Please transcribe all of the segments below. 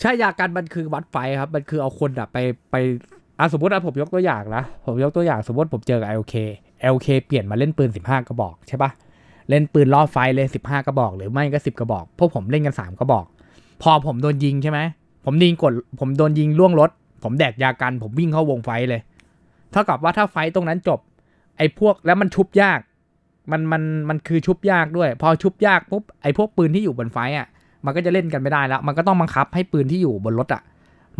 ใช่ยากันมันคือวัดไฟครับ มันคือเอาคนอะไปไปอะสมมตินะผมยกตัวอย่างนะ ผมยกตัวอย่างสมมติผมเจอกับ LK LK เปลี่ยนมาเล่นปืน 15 กระบอกใช่ปะเล่นปืนล่อไฟเลย 15 กระบอก หรือไม่ก็ 10 กระบอก พวกผมเล่นกัน 3 กระบอก พอผมโดนยิงใช่ไหม ผมยิงกด ผมโดนยิงล่วงรถ ผมแดกยากัน ผมวิ่งเข้าวงไฟเลย เท่ากับว่าถ้าไฟตรงนั้นจบ ไอ้พวกแล้วมันชุบยาก มันมันมันคือชุบยากด้วย พอชุบยากปุ๊บ ไอ้พวกปืนที่อยู่บนไฟอะ มันก็จะเล่นกันไม่ได้แล้ว มันก็ต้องบังคับให้ปืนที่อยู่บนรถอะ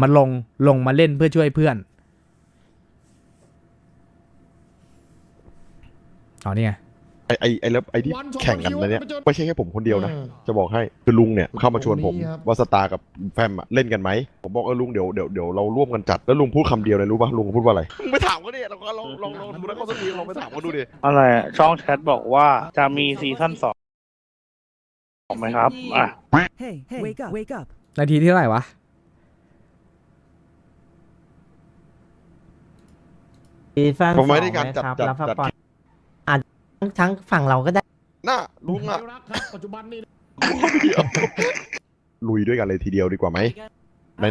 มันลงลงมาเล่นเพื่อช่วยเพื่อนเอานี่ไงไอไอไอแล้วไอที่วันสองแข่งกันนะเนี่ยวันเดียวไม่ใช่แค่ผมคนเดียวนะเออจะบอกให้คือลุงเนี่ยเข้ามาชวนผมผมนี่ครับว่าสตาร์กับแฟมอะเล่นกันไหม ผมบอกเออลุงเดี๋ยวเดี๋ยวเดี๋ยวเราร่วมกันจัดแล้วลุงพูดคำเดียวเลยรู้ป่ะลุงพูดว่าอะไรมึงไปถามเขาดิเราก็ลองลองลองดูนะเขาสักทีลองไปถามเขาดูดิอะไรอะช่องแชทบอกว่าจะมีซีซั่นสอง ไหมครับ อะ Hey, hey, wake up, wake up. นาทีที่เท่าไหร่วะ ซีซั่นผมไม่สองได้การจัดนะครับจัดแล้วพักจัด ผ่อนอาจทั้งทั้งฝั่งเราก็ได้ น่าลุงอะรักครับปัจจุบันนี่เดี๋ยวลุยด้วยกันเลยทีเดียวดีกว่าไหม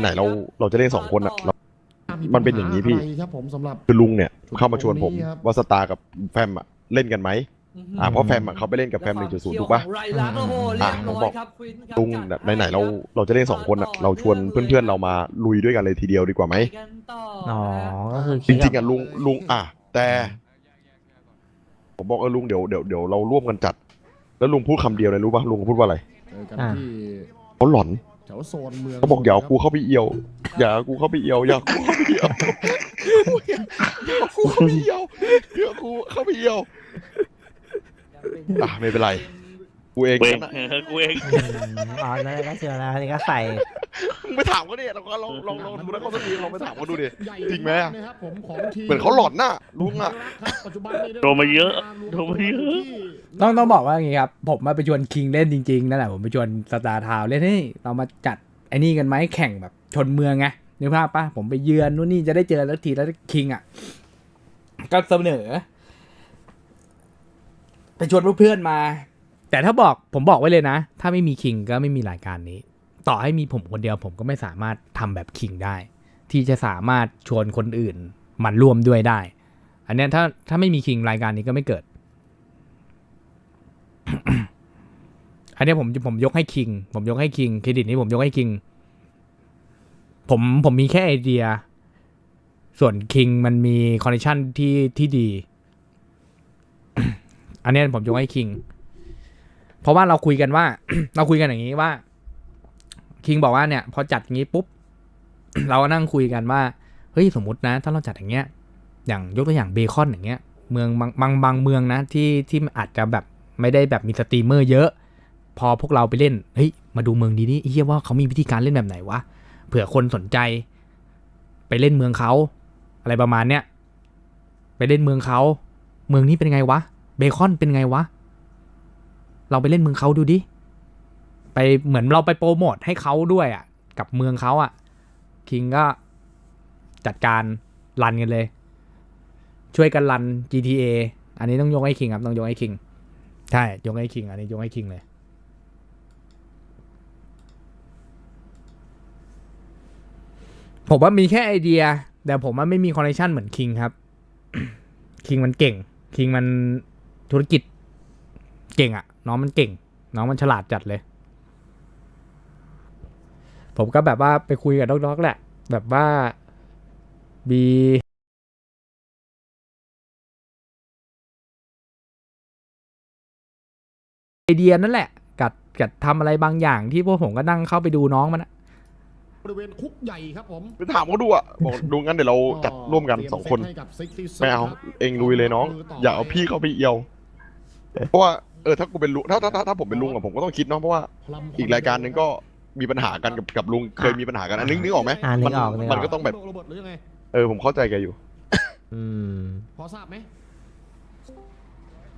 ไหนๆเราเราจะเล่นสองคนอะเรา มันเป็นอย่างนี้พี่ปัญหอะไรครับผมสำหรับ คือลุงเนี่ย เข้ามาชวนผมผมนี่ครับว่าสตาร์กับแฟมอะเล่นกันไหม อ่าเพราะแฟมอะเขาไปเล่นกับแฟมหนึ่งจุดศูนย์ถูกปะไรลักษณ์โอ้โหเรียบร้อยครับควินครับลุงแบบไหนๆเราเราจะเล่นสองคนอะเราชวนเพื่อนๆเรามาลุยด้วยกันเลยทีเดียวดีกว่าไหมไปกันต่ออ๋อก็คือจริงๆอะลุงลุงอะแต่ ผมบอกเออลุงเดี๋ยวเดี๋ยวเดี๋ยวเราร่วมกันจัด แล้วลุงพูดคำเดียวเลยรู้ป่ะลุงพูดว่าอะไรเจอกันที่เขาหลอนแถวโซนเมืองเขาบอกอย่าเอากูเข้าไปเอียว อย่าเอากูเข้าไปเอียวอย่าเอากูเข้าไปเอียวอย่าเอากูเข้าไปเอียวอย่าเอากูเข้าไปเอียว อะไม่เป็นไรกูเองกูเองนะเออกูเองอืมอ๋อนั่นก็เชียวนะนี่ก็ใส่มึงไปถามเขาดิเราก็ลองลองลองดูนะเขาสักทีลองไปถามเขาดูดิใหญ่จริงไหมอะ นะครับผมของทีมเหมือนเขาหลอนน่ะลุงอะครับปัจจุบันนี้โดนมาเยอะโดนมาเยอะ ต้องต้องบอกว่าอย่างงี้ครับ ผมมาไปชวนคิงเล่นจริงๆนั่นแหละผมไปชวนสตาร์ทาวเล่นเฮ้ยเรามาจัดไอ้นี่กันไหมแข่งแบบชนเมืองไงนึกภาพปะผมไปเยือนนู่นนี่จะได้เจอแล้วทีแล้วคิงอะ ก็เสนอ ไปชวนเพื่อนๆมา แต่ถ้าบอกผมบอกไว้เลยนะ ถ้าไม่มีคิงก็ไม่มีรายการนี้ ต่อให้มีผมคนเดียวผมก็ไม่สามารถทำแบบคิงได้ ที่จะสามารถชวนคนอื่นมันร่วมด้วยได้ อันนี้ถ้าถ้าไม่มีคิงรายการนี้ก็ไม่เกิด อันนี้ผมผมยกให้คิง ผมยกให้คิงเครดิตนี้ผมยกให้คิง ผมผมมีแค่ไอเดีย ส่วนคิงมันมีคอนดิชันที่ที่ดี อันนี้ผมยกให้คิง เพราะว่าเราคุยกันว่า เราคุยกันอย่างนี้ว่าคิงบอกว่าเนี่ย พอจัดอย่างนี้ปุ๊บ เราก็นั่งคุยกันว่าเฮ้ยสมมตินะ ถ้าเราจัดอย่างเงี้ย อย่างยกตัวอย่างเบคอนอย่างเงี้ย เมืองบางบางบางเมืองนะที่ที่อาจจะแบบไม่ได้แบบมีสตรีมเมอร์เยอะ พอพวกเราไปเล่นเฮ้ยมาดูเมืองดีนี่เฮียว่าเขามีวิธีการเล่นแบบไหนวะเผื่อคนสนใจ ไปเล่นเมืองเขาอะไรประมาณเนี้ยไปเล่นเมืองเขา เมืองนี้เป็นไงวะ เบคอนเป็นไงวะ เราไปเล่นเมืองเขาดูดิ ไปเหมือนเราไปโปรโมทให้เขาด้วยอะ กับเมืองเขาอะ คิงก็จัดการรันกันเลย ช่วยกันรัน GTA อันนี้ต้องยกให้คิงครับ ต้องยกให้คิง ใช่ ยกให้คิง อันนี้ยกให้คิงเลยผมว่ามีแค่ไอเดีย แต่ผมว่าไม่มีคอนเนคชันเหมือนคิงครับ คิงมันเก่ง คิงมัน ธุรกิจเก่งอะน้องมันเก่ง น้องมันฉลาดจัดเลย ผมก็แบบว่าไปคุยกับน้องๆแหละ แบบว่ามีไอเดียนั่นแหละ กัดกัดทำอะไรบางอย่างที่พวกผมก็นั่งเข้าไปดูน้องมันอะบริเวณคุกใหญ่ครับผมไปถามเขาดูอะบอกดูงั้นเดี๋ยวเราจัดร่วมกันสองคน เตรียมเซตให้กับ 66ไม่เอาครับเองลุยเลยน้อง อย่าเอาพี่เข้าไปเอียว เพราะว่าเออถ้ากูเป็นลุงถ้าถ้าถ้าถ้าผมเป็นลุงอะผมก็ต้องคิดเนาะเพราะว่าอีกรายการหนึ่งก็มีปัญหากันกับกับลุงเคยมีปัญหากันอันนึกนึกออกไหมอ่านึมักออกนึกอมันอกก็ต้องแบบโรเบิร์ตหรือยังไง เออผมเข้าใจแกอยู่ อืมพอทราบไหม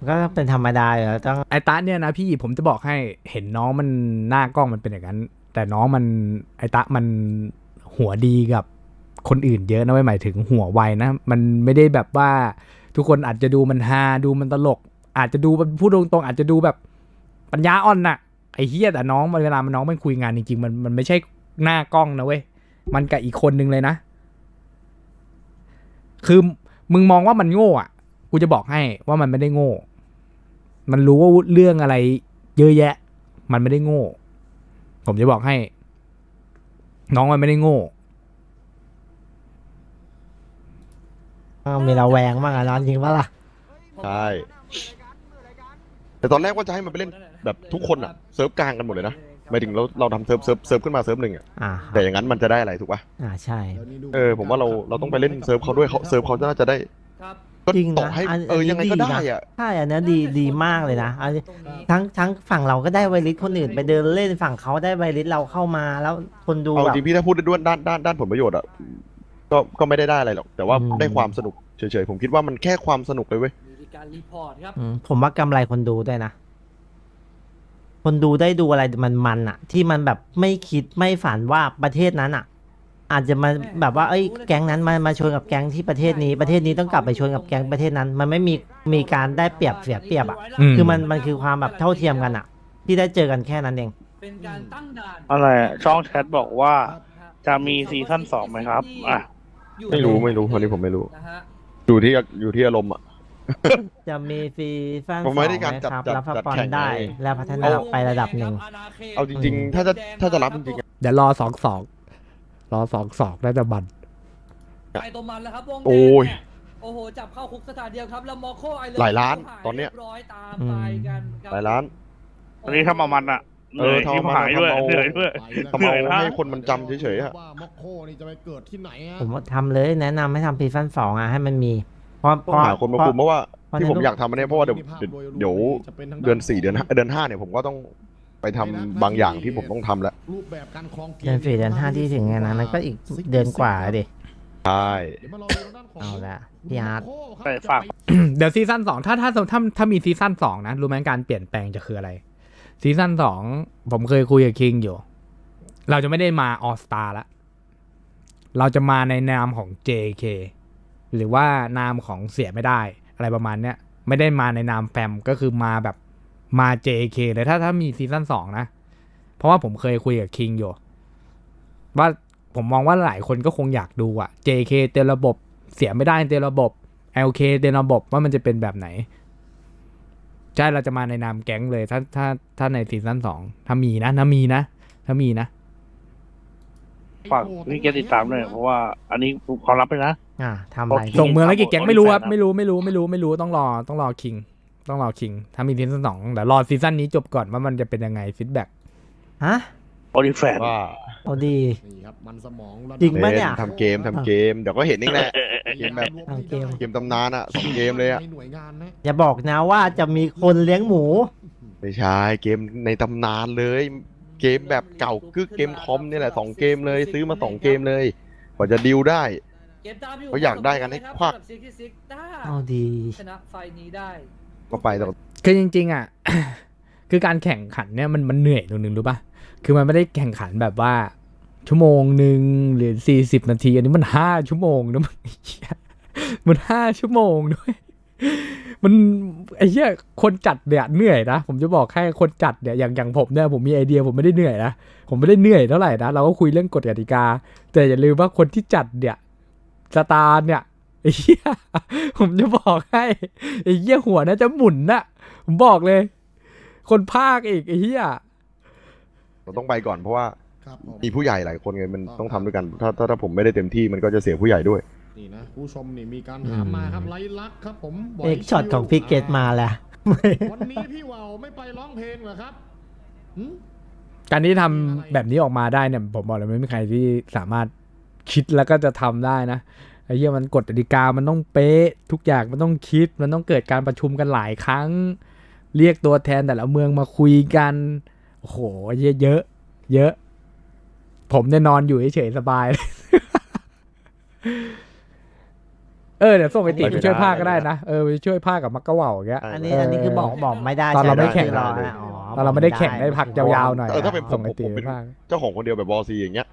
ก็เป็นธรรมดาอยู่แล้วต้อง ไอตาเนี่ยนะพี่ผมจะบอกให้เห็นน้องมันหน้ากล้องมันเป็นอย่างนั้น แต่น้องมันไอตามันหัวดีกับคนอื่นเยอะนะไม่หมายถึงหัวไวนะ มันไม่ได้แบบว่าทุกคนอาจจะดูมันฮาดูมันตลก อาจจะดูพูดตรงๆอาจจะดูแบบปัญญาอ่อนน่ะไอเฮียแต่น้องมันเวลามันน้องมันคุยงานจริงๆมันมันไม่ใช่หน้ากล้องนะเว้ยมันกับอีกคนนึงเลยนะ คือมึงมองว่ามันโง่อะ กูจะบอกให้ว่ามันไม่ได้โง่ มันรู้ว่าเรื่องอะไร เยอะแยะ มันไม่ได้โง่ ผมจะบอกให้ น้องมันไม่ได้โง่อ้าวมีระแวงบ้างอะนอนจริงปะล่ะ ใช่ แต่ตอนแรกว่าจะให้มันไปเล่นแบบทุกคนอะเซิร์ฟกลางกันหมดเลยนะหมายถึงเราเราทำเซิร์ฟเซิร์ฟเซิร์ฟขึ้นมาเซิร์ฟหนึ่งอะอ่าแต่อย่างนั้นมันจะได้อะไรถูกปะอ่าใช่ เออผมว่าเราเราต้องไปเล่นเซิร์ฟเขาด้วยเขาเซิร์ฟเขาน่าจะได้ครับก็จริงนะต่อให้อันเออยังไงก็อันนี้ได้ดีนะอะ ใช่อันนี้ดีดีมากเลยนะอันนี้ทั้งทั้งฝั่งเราก็ได้ไวริสคนอื่นไปเดินเล่นฝั่งเขาได้ไวริสเราเข้ามาแล้วคนดูเอาแบบจริงพี่ถ้าพูดด้วยด้านด้านด้านผลประโยชน์อะก็ก็ไม่ได้ได้อะไรหรอก แต่ว่าอืม ได้ความสนุกเฉยๆผมคิดว่ามันแค่ความสนุกเลยเว้ยมี การรีพอร์ตครับ อืมผมว่ากำไรคนดูด้วยนะ คนดูได้ดูอะไรมันมันๆอะที่มันแบบไม่คิดไม่ฝันว่าประเทศนั้นอะอาจจะมาแบบว่าเอ้ยแก๊งนั้นมามาชนกับแก๊งที่ประเทศนี้ประเทศนี้ต้องกลับไปชนกับแก๊งประเทศนั้น มันไม่มีมีการได้เปรียบเสียเปรียบอะอืม คือมันมันคือความแบบเท่าเทียมกันอะที่ได้เจอกันแค่นั้นเอง เป็นการตั้งด่านอะไรอะช่องแชทบอกว่า จะมีซีซั่นสองไหมครับ อะ ไม่รู้ไม่รู้วันนี้ผมไม่รู้ นะฮะอยู่ที่อยู่ที่อารมณ์อะ จะมีฟรีฟันผมไม่ได้การสองไหจัดครับจัดรับฟัจัดแข่งได้ ไง และพัฒนาไประดับหนึ่ง เอาจริง ๆ ถ้าจะถ้าจะรับจริงๆอะ เดี๋ยวรอสองสองรอสองสองน่าจะบัน ไปตัวมันแล้วครับวงแดงโอ้ยเนี่ยโอ้โห จับเข้าคุกสถานเดียวครับ แล้วมอโคไอเลหลายล้านตอนเนี้ยร้อยตามไปกันครับหลายล้าน อันนี้ทำเอามันอะเหเอนื่ออยทำที่เอามันหายด้วยทำเอา เหนื่อยด้วย ทำเหนื่เอาอยนะ ให้คนมันจำเฉยๆอะ ว่ามอกโคนี่จะไปเกิดที่ไหนฮะผมว่าทำเลยแนะนำให้ทำซีซั่นสองอะให้มันมีเพราะเพต้องราะหาคนมาเพราะคุมเพราะว่าเพราะที่ผมในรูปอยากทำอันเนี้ยเพราะว่าเดี๋ยวเดี๋ยวเดือนสี่เดือนห้าเดือนห้าเนี่ยผมก็ต้องไปทำบางอย่างที่ผมต้องทำแล้วรูปแบบการคลองกมเดือนสี่เดือนห้าที่ถึงไงนะนั่นก็อีกเดือนกว่าดิใช่เดี๋ยวมารอดูทางด้านของเอาละพี่อาร์ต โคครับไปฝาก เดี๋ยวซีซั่นสองถ้าถ้าถ้าถ้ามีซีซั่นสองนะรู้ไหมการเปลี่ยนแปลงจะคืออะไรซีซั่นสองผมเคยคุยกับคิงอยู่ เราจะไม่ได้มาออสตาละเราจะมาในนามของ JK หรือว่านามของเสียไม่ได้ อะไรประมาณเนี้ยไม่ได้มาในนามแฟมก็คือมาแบบมา JK เลยถ้าถ้ามีซีซั่นสองนะ เพราะว่าผมเคยคุยกับคิงอยู่ว่าผมมองว่าหลายคนก็คงอยากดูอะ JK เต็มระบบเสียไม่ได้เต็มระบบ LK เต็มระบบว่ามันจะเป็นแบบไหน ใช่เราจะมาในนามแก๊งเลย ถ้าถ้าถ้าในซีซั่นสองถ้ามีนะถ้ามีนะถ้ามีนะ ฝากพี่เกยรติติดตามเลยเพราะว่าอันนี้ความลับเลยนะ อ่าทำอะไรโอเคส่งเมืองแล้วกี่แก๊งไม่รู้ครับครับไม่รู้ไม่รู้ไม่รู้ไม่รู้ต้องรอต้องรอคิง ต้องรอคิงถ้ามีซีซั่นสองเดี๋ยวรอซีซั่นนี้จบก่อนว่ามันจะเป็นยังไงฟีดแบ็กฮะโอลิแฟนว่าเอาดี นี่ครับมันสมองะดับจริงปะเล่เนี่ยนทำเกมทำเกม เดี๋ยวก็เห็นเองแหละ เกมแบบทำเกม เกมตำนานอะสองเกมเลยอะในหน่วยงานนะอย่าบอกนะว่าจะมีคนเลี้ยงหมู ไม่ใช่เกมในตำนานเลย เกมแบบเก่ากึกเกมคอมนี่แหละสองเกมเลยซื้อมาสองเกมเลยกว่าจะดิวได้ เกมตามอยู่เขาอยากได้กันให้ควักสำหรับ Sixty-Six ถ้าเอาดี ชนะไฟนี้ได้ ก็ไปแต่คือจริงๆอะ คือการแข่งขันเนี่ยมันมันเหนื่อยตรงนึงรู้ป่ะ คือมันไม่ได้แข่งขันแบบว่า ชั่วโมงหนึ่งหรือสี่สิบนาที อันนี้มันห้าชั่วโมงนะมันเหี้ยมันห้าชั่วโมงด้วย มันไอ้เหี้ยคนจัดเนี่ยเหนื่อยนะ ผมจะบอกแค่คนจัดเนี่ยอย่างอย่างผมเนี่ยผมมีไอเดียผมไม่ได้เหนื่อยนะผมไม่ได้เหนื่อยเท่าไหร่นะเราก็คุยเรื่องกฎกติกา แต่อย่าลืมว่าคนที่จัดเนี่ยสตาร์เนี่ยไอ้เหี้ยผมจะบอกให้ไอ้เหี้ยหัวน่าจะหมุนน่ะผมบอกเลย คนภาคอีกไอ้เหี้ยเราต้องไปก่อนเพราะว่าครับผม มีผู้ใหญ่หลายคนไงมันต้องทำด้วยกัน ถ้าถ้าถ้าผมไม่ได้เต็มที่มันก็จะเสียผู้ใหญ่ด้วย นี่นะผู้ชมนี่มีการถามมาครับไลลักษณ์ครับผมไหวเอกช็อตของพี่เกตมาแหละวันนี้พี่ว่าวไม่ไปร้องเพลงเหรอครับหืมการที่ทำแบบนี้ออกมาได้เนี่ยผมบอกเลยไม่มีใครที่สามารถคิดแล้วก็จะทำได้นะไอ้เหี้ยมันกฎกติกามันต้องเป๊ะ ทุกอย่างมันต้องคิด มันต้องเกิดการประชุมกันหลายครั้ง เรียกตัวแทนแต่ละเมืองมาคุยกันโอ้โหเยอะเยอะ เยอะ ผมเนี่ยนอนอยู่เฉยๆสบายเลย เออเดี๋ยวส่งไอติไปช่วยภาคก็ได้นะเออไปช่วยภาคกับมักกะเหว่าอย่างเงี้ย อันนี้อันนี้คือบอกบอกไม่ได้ตอนเราไม่ใช่หแข่งคือรอนะอ๋อตอนเราไม่ได้แข่งได้พักยาวๆหน่อยเออถ้าเป็นผมส่งไอติผมไปเป็น ภาคเจ้าของคนเดียวแบบบอซีอย่างเงี้ย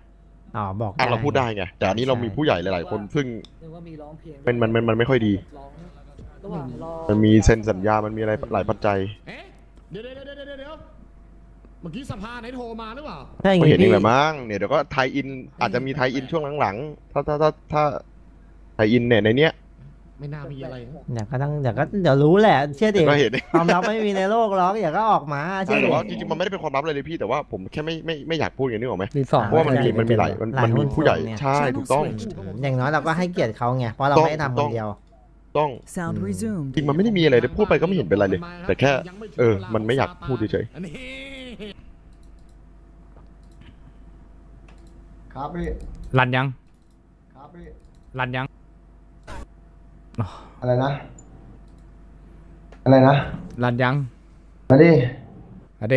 อ๋อบอกอะเราพูดได้ไงแต่อันนี้เรามีผู้ใหญ่หลาย ๆ คนซึ่งนึกว่ามีร้องเพลงเป็นมันมันมันไม่ค่อยดีร้องระหว่างรอมันมีเซ็นสัญญา มันมีอะไรหลายปัจจัยเอ๊ะเดี๋ยวเดี๋ยวเดี๋ยวเดี๋ยวเดี๋ยวเมื่อกี้สภาไหนโทรมาหรือเปล่า ถ้าอย่างไม่งี้เห็นเอพี่งแหละมั้งเนี่ยเดี๋ยวก็ไทยอินอาจจะมีไทยอินช่วงหลังๆถ้าถ้าถ้าถ้า ไทยอินเนี่ยในเนี้ย ไม่น่ามีอะไรนะเดี๋ยวก็ต้องเดี๋ยวก็เดี๋ยวรู้แหละ เชื่อเดี๋ดิยวก็เห็นความลับไม่มีในโลกหรอกอย่าก็ออกมาใช่เชื่อแต่ดิว่าจริงๆมันไม่ได้เป็นความลับเลยเลยพี่แต่ว่าผมแค่ไม่ไม่ไม่อยากพูดอย่างนี้หรอกไหมรีสอร์ทเพราะว่ามันมีใช่มันมีหลายมันหลายมันมีหุ้นผู้ใหญ่ส่วนเนี่ยใช่ถูกต้อง อย่างน้อยเราก็ให้เกียรติเขาไงเพราะเราต้องไม่ได้ทำคนเดียว ต้อง Sound Hmm. resumed. จริงมันไม่ได้มีอะไรเลยพูดไปก็ไม่เห็นเป็นไรเลย แต่แค่ เออ มันไม่อยากพูดเฉยอันนี้ครับพี่ รันยัง ครับพี่ รันยัง อะไรนะ อะไรนะรันยังมาดิอะเด